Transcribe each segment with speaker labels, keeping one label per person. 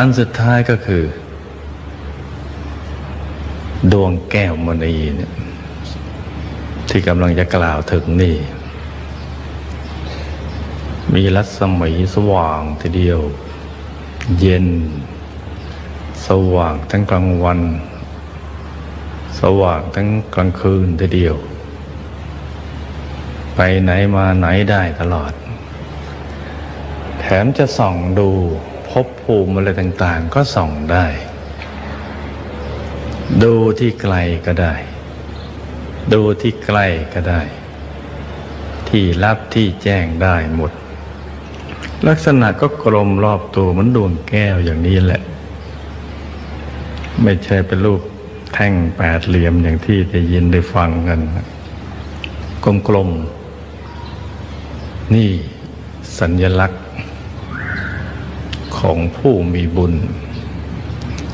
Speaker 1: อันสุดท้ายก็คือ ดวงแก้วมณีเนี่ยที่กำลังจะกล่าวถึงนี่ มีรัศมีสว่างทีเดียว เย็น สว่างทั้งกลางวัน สว่างทั้งกลางคืนทีเดียว ไปไหนมาไหนได้ตลอด แถมจะส่องดู พบภูมิอะไรต่างๆ ก็ส่องได้ ดูที่ไกลก็ได้ ดูที่ใกล้ก็ได้ ที่ลับที่แจ้งได้หมด ลักษณะก็กลมรอบตัวเหมือนดวงแก้วอย่างนี้แหละ ไม่ใช่เป็นรูปแท่งแปดเหลี่ยมอย่างที่ได้ยินได้ฟังกัน กลมๆ นี่สัญญลักษณ์ ของผู้มีบุญ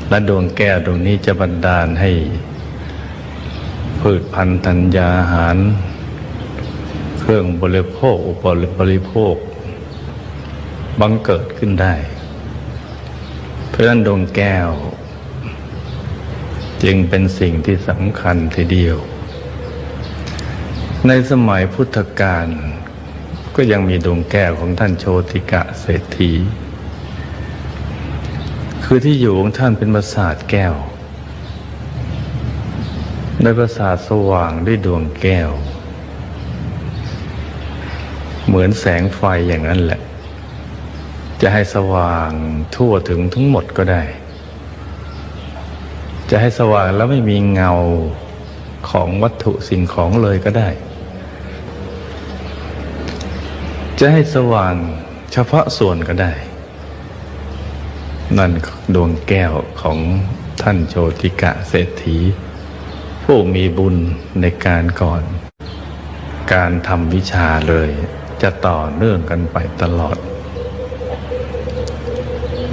Speaker 1: และดวงแก้วดวงนี้จะบันดาลให้ พืชพันธุ์ธัญญาอาหาร เครื่องบริโภค อุปบริโภค บังเกิดขึ้นได้ เพราะฉะนั้นดวงแก้ว จึงเป็นสิ่งที่สำคัญทีเดียว ในสมัยพุทธกาลก็ยังมีดวงแก้วของท่านโชติกะเศรษฐี คือที่อยู่ของท่านเป็นปราสาทแก้ว ในปราสาทสว่างด้วยดวงแก้ว เหมือนแสงไฟอย่างนั้นแหละ จะให้สว่างทั่วถึงทั้งหมดก็ได้ จะให้สว่างแล้วไม่มีเงาของวัตถุสิ่งของเลยก็ได้ จะให้สว่างเฉพาะส่วนก็ได้ นั่นดวงแก้วของท่านโชติกะเศรษฐี ผู้มีบุญในการก่อน การทำวิชาเลยจะต่อเนื่องกันไปตลอด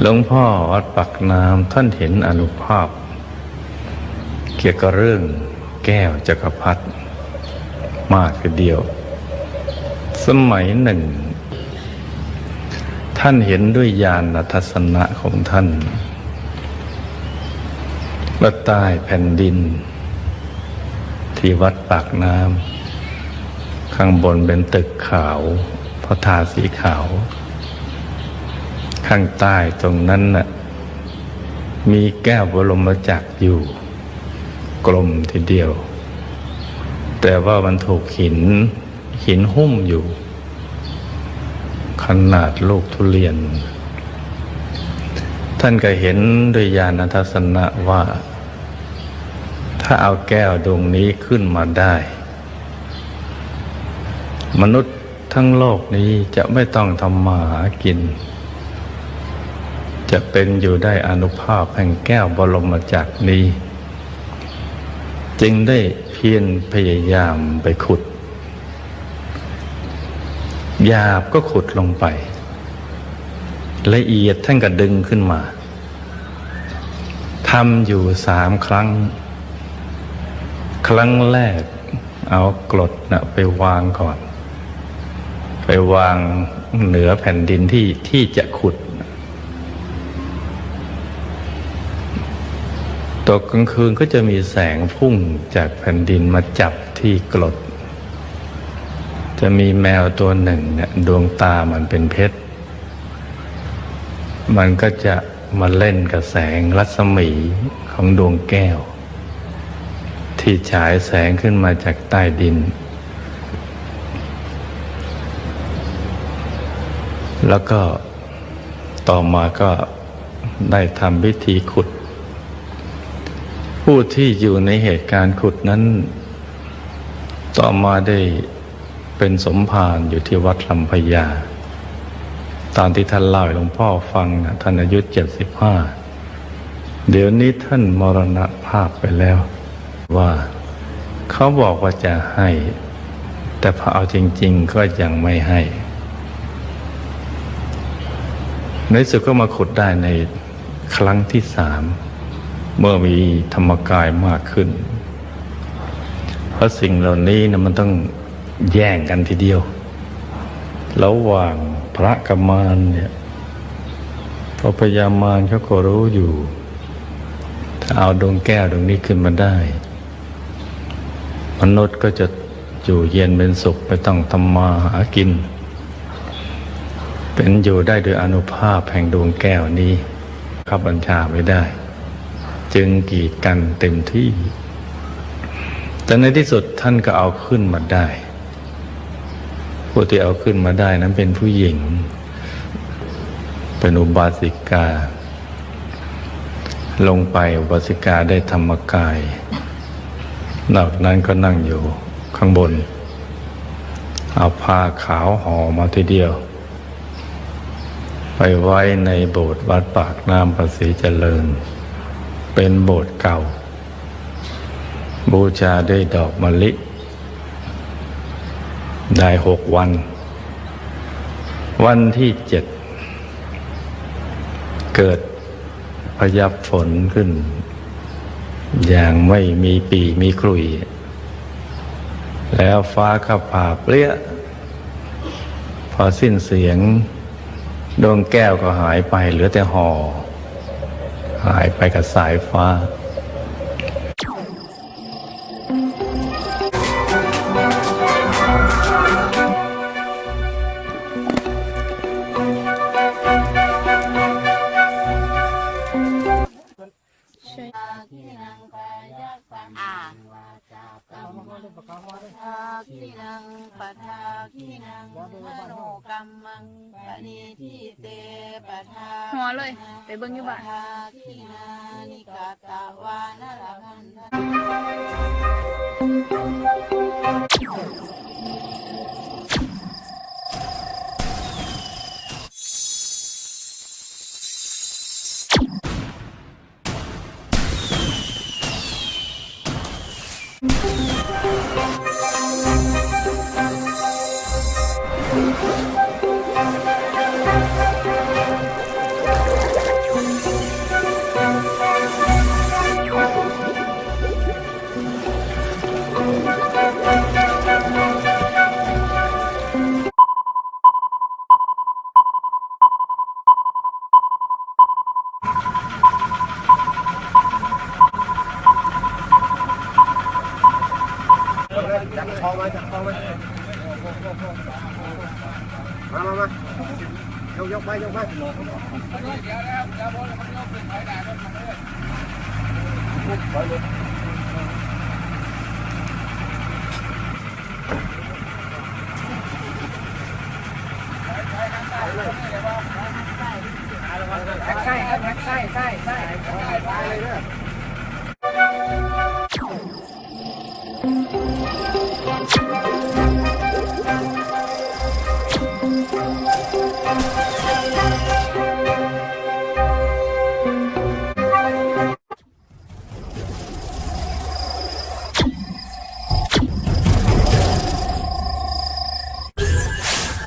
Speaker 1: หลวงพ่อวัดปักน้ำท่านเห็นอนุภาพ เกี่ยวกับเรื่องแก้วจักรพรรดิมากทีเดียว สมัยหนึ่ง ท่านเห็นด้วยญาณทัศนะของท่านว่าใต้แผ่นดิน ที่วัดปากน้ำข้างบนเป็นตึกขาวพระทาสีขาว ข้างใต้ตรงนั้นน่ะมีแก้วบรมจักรอยู่ กลมทีเดียว แต่ว่ามันถูกหินหินหุ้มอยู่ นาดลูกทุเรียน ท่านก็เห็นด้วยญาณทัศนะว่า ถ้าเอาแก้วดวงนี้ขึ้นมาได้ มนุษย์ทั้งโลกนี้จะไม่ต้องทำมาหากิน จะเป็นอยู่ได้อนุภาพแห่งแก้วบรมจักรนี้ จึงได้เพียรพยายามไปขุด หยาบก็ขุดลงไป ละเอียดท่านก็ดึงขึ้นมาทำอยู่สามครั้ง ครั้งแรก เอากรดนะไปวางก่อน ไปวางเหนือแผ่นดินที่ที่จะขุด ตกกลางคืนก็จะมีแสงพุ่งจากแผ่นดินมาจับที่กรด จะมีแมวตัวหนึ่งเนี่ยดวงตามันเป็นเพชร มันก็จะมาเล่นกับแสงรัศมีของดวงแก้ว ที่ฉายแสงขึ้นมาจากใต้ดิน แล้วก็ต่อมาก็ได้ทำพิธีขุด ผู้ที่อยู่ในเหตุการณ์ขุดนั้น ต่อมาได้ เป็นสมภารอยู่ที่วัดลำพญา ตามที่ท่านเล่าให้หลวงพ่อฟังนะท่านอายุเจ็ดสิบห้าเดี๋ยวนี้ท่านมรณภาพไปแล้ว ว่าเขาบอกว่าจะให้ แต่พอเอาจริง ๆ ก็ยังไม่ให้ ในสุดก็มาขุดได้ในครั้งที่สาม เมื่อมีธรรมกายมากขึ้น เพราะสิ่งเหล่านี้นะมันต้อง แย่งกันทีเดียว ระหว่างพระกมารเนี่ยพอพยามารเขาก็รู้อยู่ ถ้าเอาดวงแก้วดวงนี้ขึ้นมาได้ มนุษย์ก็จะอยู่เย็นเป็นสุขไม่ต้องทำมาหากิน เป็นอยู่ได้โดยอนุภาพแห่งดวงแก้วนี้ขับบัญชาไม่ได้ จึงกีดกันเต็มที่ แต่ในที่สุดท่านก็เอาขึ้นมาได้ ผู้ที่เอาขึ้นมาได้นั้นเป็นผู้หญิง เป็นอุบาสิกา ลงไปอุบาสิกาได้ธรรมกาย นอกนั้นก็นั่งอยู่ข้างบน เอาผ้าขาวห่อมาทีเดียว ไปไว้ในโบสถ์วัดปากน้ำภาษีเจริญ เป็นโบสถ์เก่า บูชาด้วยดอกมะลิ ได้หกวัน วันที่เจ็ด เกิดพยับฝนขึ้น อย่างไม่มีปีมีครุย แล้วฟ้าข้าผ่าเปรี้ย พอสิ้นเสียง ดวงแก้วก็หายไปเหลือแต่หอ่อหายไปกับสายฟ้า
Speaker 2: มมังปณิทิเตปัทา
Speaker 3: หัวเลยไปเบิ่งอยู่บ้าน
Speaker 2: ทาคินานิกาตาวานรพันธ
Speaker 4: จับคอมาจับคอมามามามา ยกยกไปยกไปใช่ครับใช่ใช่ใช่ใช่